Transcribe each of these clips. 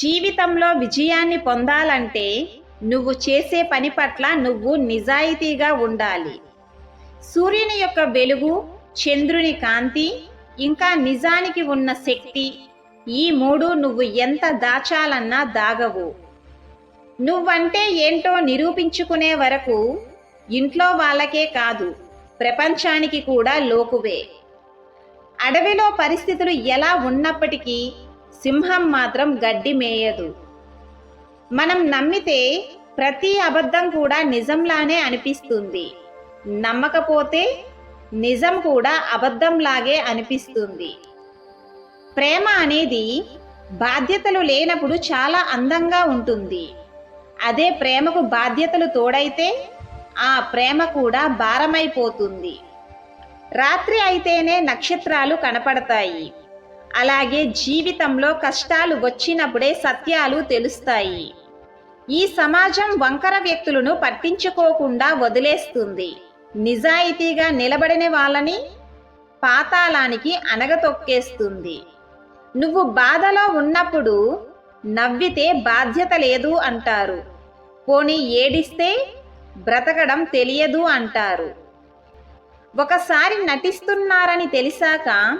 జీవితంలో విజయాన్ని పొందాలంటే నువ్వు చేసే పని పట్ల నువ్వు నిజాయితీగా ఉండాలి. సూర్యుని యొక్క వెలుగు చంద్రుని కాంతి ఇంకా నిజానికి ఉన్న శక్తి ఈ మూడు నువ్వు ఎంత దాచాలన్నా దాగవు. నువ్వంటే ఏంటో నిరూపించుకునే వరకు ఇంట్లో వాళ్ళకే కాదు ప్రపంచానికి కూడా లోకువే. అడవిలో పరిస్థితులు ఎలా ఉన్నప్పటికీ సింహం మాత్రం గడ్డి మేయదు. మనం నమ్మితే ప్రతి అబద్ధం కూడా నిజంలానే అనిపిస్తుంది. నమ్మకపోతే నిజం కూడా అబద్ధంలాగే అనిపిస్తుంది. ప్రేమ అనేది బాధ్యతలు లేనప్పుడు చాలా అందంగా ఉంటుంది. అదే ప్రేమకు బాధ్యతలు తోడైతే ఆ ప్రేమ కూడా భారమైపోతుంది. రాత్రి అయితేనే నక్షత్రాలు కనపడతాయి. అలాగే జీవితంలో కష్టాలు వచ్చినప్పుడే సత్యాలు తెలుస్తాయి. ఈ సమాజం వంకర వ్యక్తులను పట్టించుకోకుండా వదిలేస్తుంది. నిజాయితీగా నిలబడిన వాళ్ళని పాతాళానికి అనగతొక్కేస్తుంది నువ్వు బాధలో ఉన్నప్పుడు నవ్వితే బాధ్యత లేదు అంటారు. పోనీ ఏడిస్తే బ్రతకడం తెలియదు అంటారు. ఒకసారి నటిస్తున్నారని తెలిసాక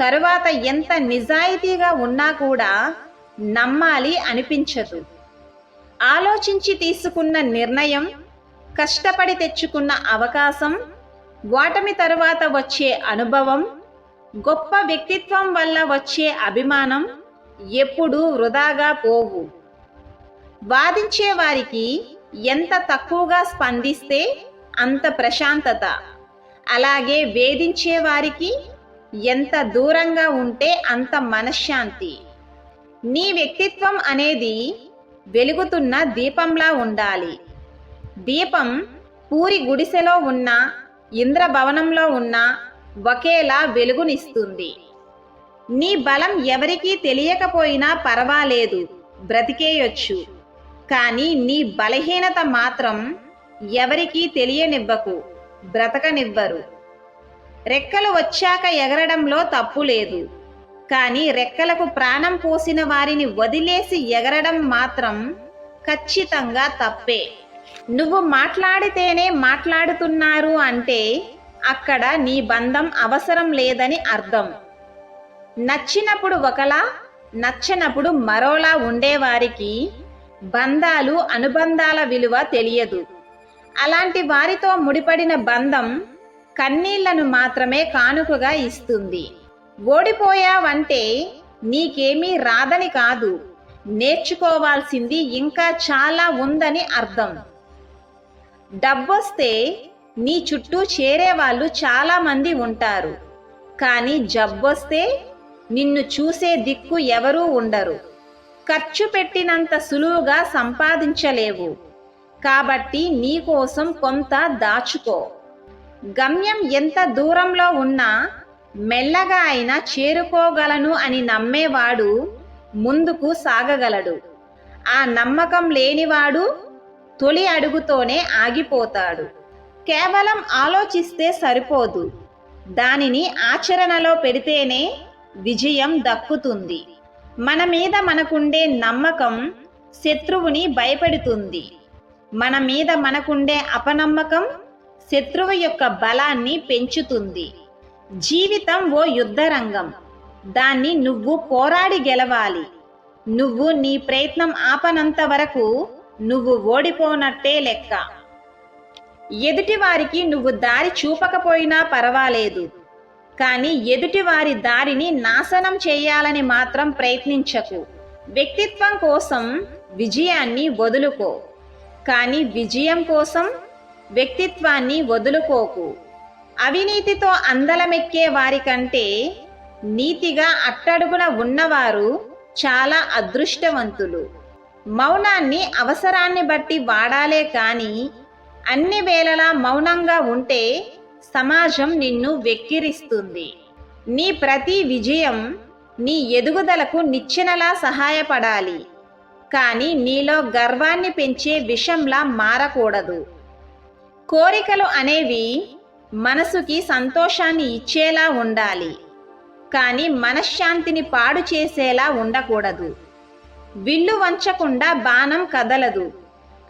తరువాత ఎంత నిజాయితీగా ఉన్నా కూడా నమ్మాలి అనిపించదు. ఆలోచించి తీసుకున్న నిర్ణయం కష్టపడి తెచ్చుకున్న అవకాశం ఓటమి తరువాత వచ్చే అనుభవం గొప్ప వ్యక్తిత్వం వల్ల వచ్చే అభిమానం ఎప్పుడూ వృధాగా పోవు. వాదించే వారికి ఎంత తక్కువగా స్పందిస్తే అంత ప్రశాంతత. అలాగే వేధించే వారికి ఎంత దూరంగా ఉంటే అంత మనశ్శాంతి. నీ వ్యక్తిత్వం అనేది వెలుగుతున్న దీపంలా ఉండాలి. దీపం పూరి గుడిసెలో ఉన్న ఇంద్రభవనంలో ఉన్న ఒకేలా వెలుగునిస్తుంది. నీ బలం ఎవరికీ తెలియకపోయినా పర్వాలేదు బ్రతికేయొచ్చు. కానీ నీ బలహీనత మాత్రం ఎవరికీ తెలియనివ్వకు బ్రతకనివ్వరు. రెక్కలు వచ్చాక ఎగరడంలో తప్పు లేదు. కానీ రెక్కలకు ప్రాణం పోసిన వారిని వదిలేసి ఎగరడం మాత్రం ఖచ్చితంగా తప్పే. నువ్వు మాట్లాడితేనే మాట్లాడుతున్నారు అంటే అక్కడ నీ బంధం అవసరం లేదని అర్థం. నచ్చినప్పుడు ఒకలా నచ్చనప్పుడు మరోలా ఉండేవారికి బంధాలు అనుబంధాల విలువ తెలియదు. అలాంటి వారితో ముడిపడిన బంధం కన్నీళ్ళను మాత్రమే కానుకగా ఇస్తుంది. ఓడిపోయావంటే నీకేమీ రాదని కాదు. నేర్చుకోవాల్సింది ఇంకా చాలా ఉందని అర్థం. డబ్బొస్తే నీ చుట్టూ చేరే వాళ్ళు చాలామంది ఉంటారు. కానీ జబ్బొస్తే నిన్ను చూసే దిక్కు ఎవరూ ఉండరు. ఖర్చు పెట్టినంత సులువుగా సంపాదించలేవు. కాబట్టి నీకోసం కొంత దాచుకో. గమ్యం ఎంత దూరంలో ఉన్నా మెల్లగా అయినా చేరుకోగలను అని నమ్మేవాడు ముందుకు సాగగలడు. ఆ నమ్మకం లేనివాడు తొలి అడుగుతోనే ఆగిపోతాడు. కేవలం ఆలోచిస్తే సరిపోదు. దానిని ఆచరణలో పెడితేనే విజయం దక్కుతుంది. మన మీద మనకుండే నమ్మకం శత్రువుని భయపెడుతుంది. మన మీద మనకుండే అపనమ్మకం శత్రువు యొక్క బలాన్ని పెంచుతుంది. జీవితం ఓ యుద్ధరంగం. దాన్ని నువ్వు పోరాడి గెలవాలి. నువ్వు నీ ప్రయత్నం ఆపనంత వరకు నువ్వు ఓడిపోనట్టే లెక్క. ఎదుటివారికి నువ్వు దారి చూపకపోయినా పర్వాలేదు. కానీ ఎదుటివారి దారిని నాశనం చేయాలని మాత్రం ప్రయత్నించకు. వ్యక్తిత్వం కోసం విజయాన్ని వదులుకో. కానీ విజయం కోసం వ్యక్తిత్వాన్ని వదులుకోకు. అవినీతితో అందలమెక్కే వారికంటే నీతిగా అట్టడుగున ఉన్నవారు చాలా అదృష్టవంతులు. మౌనాన్ని అవసరాన్ని బట్టి వాడాలే కానీ అన్ని వేళలా మౌనంగా ఉంటే సమాజం నిన్ను వెక్కిరిస్తుంది. నీ ప్రతి విజయం నీ ఎదుగుదలకు నిచ్చెనలా సహాయపడాలి. కానీ నీలో గర్వాన్ని పెంచే విషంలా మారకూడదు. కోరికలు అనేవి మనసుకి సంతోషాన్ని ఇచ్చేలా ఉండాలి. కానీ మనశ్శాంతిని పాడు చేసేలా ఉండకూడదు. విల్లు వంచకుండా బాణం కదలదు.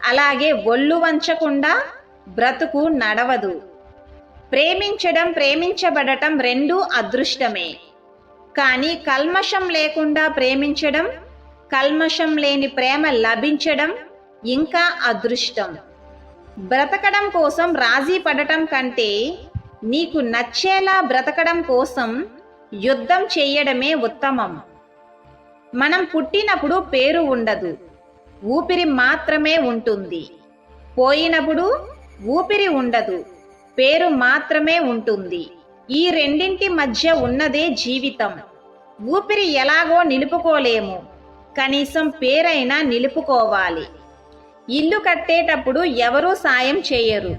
అలాగే ఒళ్ళు వంచకుండా బ్రతుకు నడవదు. ప్రేమించడం ప్రేమించబడటం రెండూ అదృష్టమే. కానీ కల్మషం లేకుండా ప్రేమించడం కల్మషం లేని ప్రేమ లభించడం ఇంకా అదృష్టం. బ్రతకడం కోసం రాజీ పడటం కంటే నీకు నచ్చేలా బ్రతకడం కోసం యుద్ధం చేయడమే ఉత్తమం. మనం పుట్టినప్పుడు పేరు ఉండదు ఊపిరి మాత్రమే ఉంటుంది. పోయినప్పుడు ఊపిరి ఉండదు పేరు మాత్రమే ఉంటుంది. ఈ రెండింటి మధ్య ఉన్నదే జీవితం. ఊపిరి ఎలాగో నిలుపుకోలేము కనీసం పేరైనా నిలుపుకోవాలి. ఇల్లు కట్టేటప్పుడు ఎవరూ సాయం చేయరు.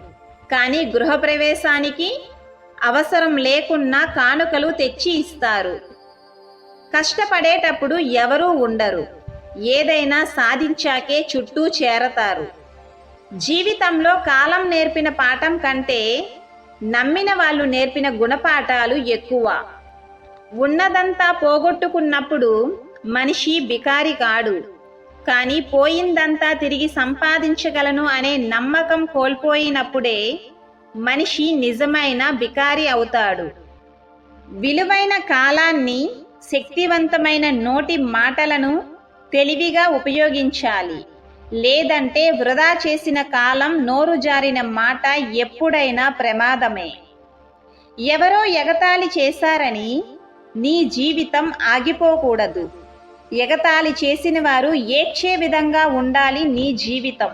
కానీ గృహప్రవేశానికి అవసరం లేకున్నా కానుకలు తెచ్చి ఇస్తారు. కష్టపడేటప్పుడు ఎవరూ ఉండరు. ఏదైనా సాధించాకే చుట్టూ చేరతారు. జీవితంలో కాలం నేర్పిన పాఠం కంటే నమ్మిన వాళ్ళు నేర్పిన గుణపాఠాలు ఎక్కువ. ఉన్నదంతా పోగొట్టుకున్నప్పుడు మనిషి బికారి కాడు. కానీ పోయిందంతా తిరిగి సంపాదించగలను అనే నమ్మకం కోల్పోయినప్పుడే మనిషి నిజమైన బికారి అవుతాడు. విలువైన కాలాన్ని శక్తివంతమైన నోటి మాటలను తెలివిగా ఉపయోగించాలి. లేదంటే వృధా చేసిన కాలం నోరు జారిన మాట ఎప్పుడైనా ప్రమాదమే. ఎవరో ఎగతాళి చేశారని నీ జీవితం ఆగిపోకూడదు. ఎగతాళి చేసిన వారు ఏడ్చే విధంగా ఉండాలి నీ జీవితం.